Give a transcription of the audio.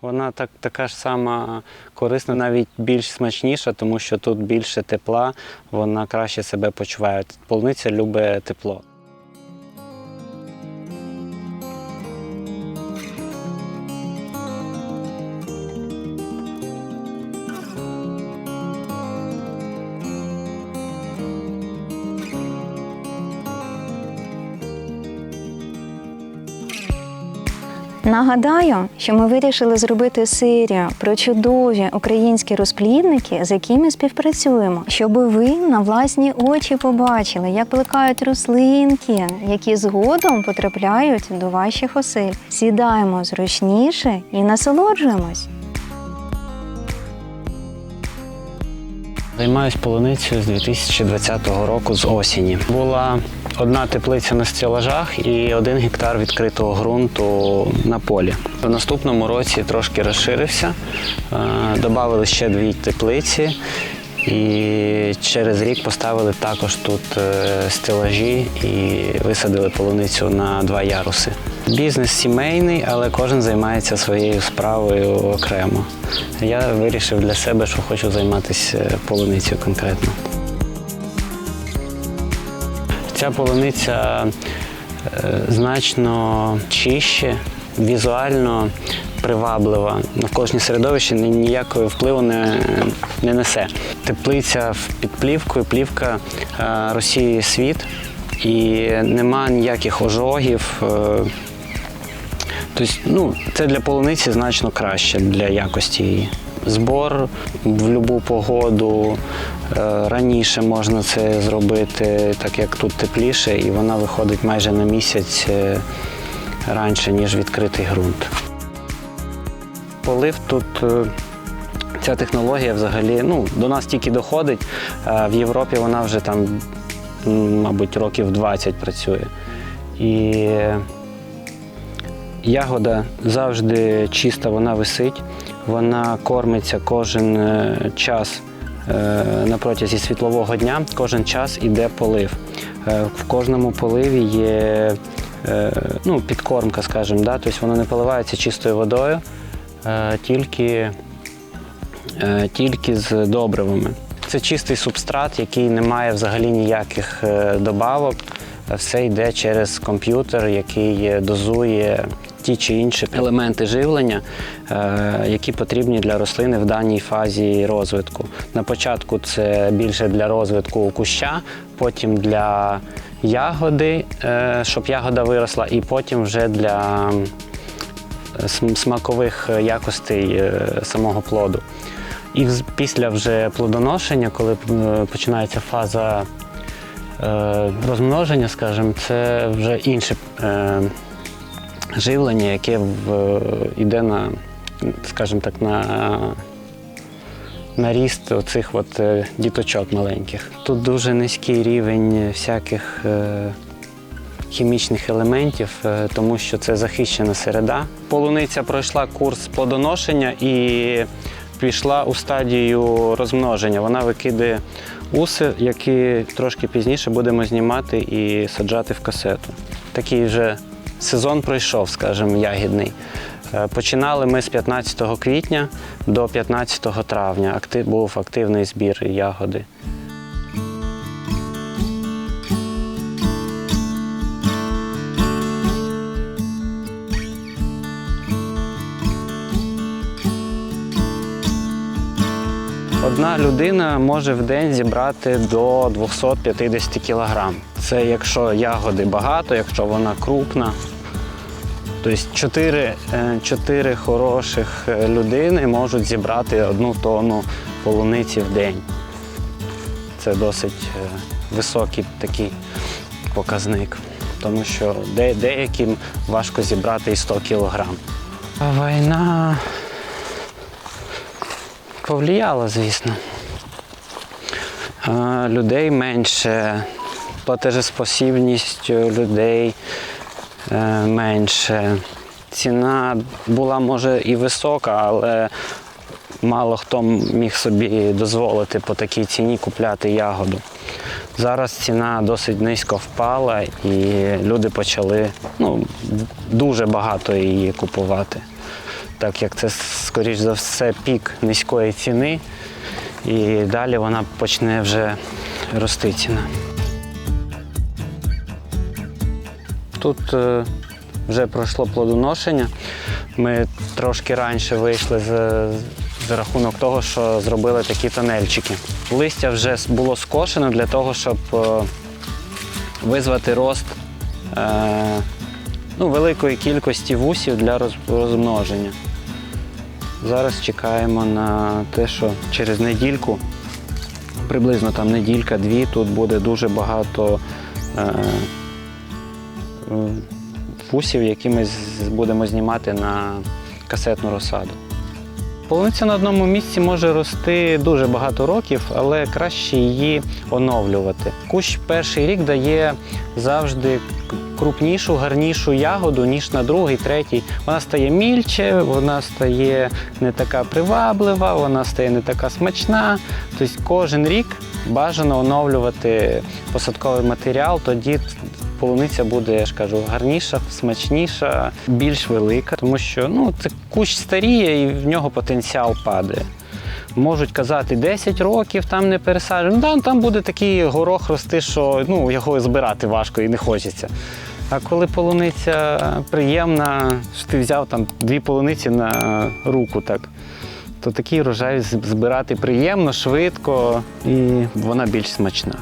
Вона так, така ж сама корисна, навіть більш смачніша, тому що тут більше тепла, вона краще себе почуває. Полуниця любить тепло. Нагадаю, що ми вирішили зробити серію про чудові українські розплідники, з якими співпрацюємо, щоб ви на власні очі побачили, як плекають рослинки, які згодом потрапляють до ваших осель. Сідаємо зручніше і насолоджуємось. Займаюсь полуницею з 2020 року з осені. Була одна теплиця на стелажах і один гектар відкритого ґрунту на полі. В наступному році трошки розширився, додали ще дві теплиці. І через рік поставили також тут е, стелажі і висадили полуницю на два яруси. Бізнес сімейний, але кожен займається своєю справою окремо. Я вирішив для себе, що хочу займатися полуницею конкретно. Ця полуниця е, значно чище, візуально приваблива. Навколишнє середовище ніякого впливу не, не несе. Теплиця під плівкою, плівка е, розсіює світ і нема ніяких ожогів. Тобто, ну, це для полуниці значно краще для якості її. Збор в будь-яку погоду. е, Раніше можна це зробити, так як тут тепліше, і вона виходить майже на місяць е, раніше, ніж відкритий ґрунт. Полив тут. е, Ця технологія взагалі ну, до нас тільки доходить. а В Європі вона вже там, мабуть, років 20 працює. І Ягода завжди чиста, вона висить, вона кормиться кожен е, час е, на протязі світлового дня, кожен час іде полив. Е, В кожному поливі є ну, підкормка, скажімо, да? тобто воно не поливається чистою водою, тільки, тільки з добривами. Це чистий субстрат, який не має взагалі ніяких добавок. Все йде через комп'ютер, який дозує ті чи інші елементи живлення, е, які потрібні для рослини в даній фазі розвитку. На початку це більше для розвитку куща, потім для ягоди, е, щоб ягода виросла, і потім вже для смакових якостей е, самого плоду. І після вже плодоношення, коли е, починається фаза е, розмноження, скажімо, це вже інше е, живлення, яке в, йде на, скажімо так, на, на ріст оцих от е, діточок маленьких. Тут дуже низький рівень всяких е, хімічних елементів, е, тому що це захищена середа. Полуниця пройшла курс плодоношення і пішла у стадію розмноження. Вона викидає уси, які трошки пізніше будемо знімати і саджати в касету. Такий вже сезон пройшов, скажімо, ягідний. Е, Починали ми з 15 квітня до 15 травня. Актив, був активний збір ягоди. Одна людина може в день зібрати до 250 кг. Це якщо ягоди багато, якщо вона крупна. Тобто 4, 4 хороших е, людини можуть зібрати одну тонну полуниці в день. Це досить е, високий такий показник, тому що де, деяким важко зібрати і 100 кг. А війна повлияла, звісно. Е, Людей менше, платежеспосібність людей е, менше. Ціна була, може, і висока, але мало хто міг собі дозволити по такій ціні купляти ягоду. Зараз ціна досить низько впала і люди почали ну, дуже багато її купувати. так як це, скоріш за все, пік низької ціни, і далі вона почне вже рости ціна. Тут е, вже пройшло плодоношення. Ми трошки раніше вийшли з, за рахунок того, що зробили такі тонельчики. Листя вже було скошено для того, щоб е, визвати рост е, ну, великої кількості вусів для роз, розмноження. Зараз чекаємо на те, що через недільку, приблизно там неділька-дві, тут буде дуже багато вусів, які ми будемо знімати на касетну розсаду. Полуниця на одному місці може рости дуже багато років, але краще її оновлювати. Кущ перший рік дає завжди крупнішу, гарнішу ягоду, ніж на другий, третій. Вона стає мільче, вона стає не така приваблива, вона стає не така смачна. Тобто кожен рік бажано оновлювати посадковий матеріал, тоді полуниця буде, я ж кажу, гарніша, смачніша, більш велика, тому що ну, це кущ старіє і в нього потенціал падає. Можуть казати 10 років, там не пересаджуємо. Ну, там, там буде такий горох рости, що ну, його збирати важко і не хочеться. А коли полуниця приємна, що ти взяв там дві полуниці на руку, так, то такий врожай збирати приємно, швидко і вона більш смачна.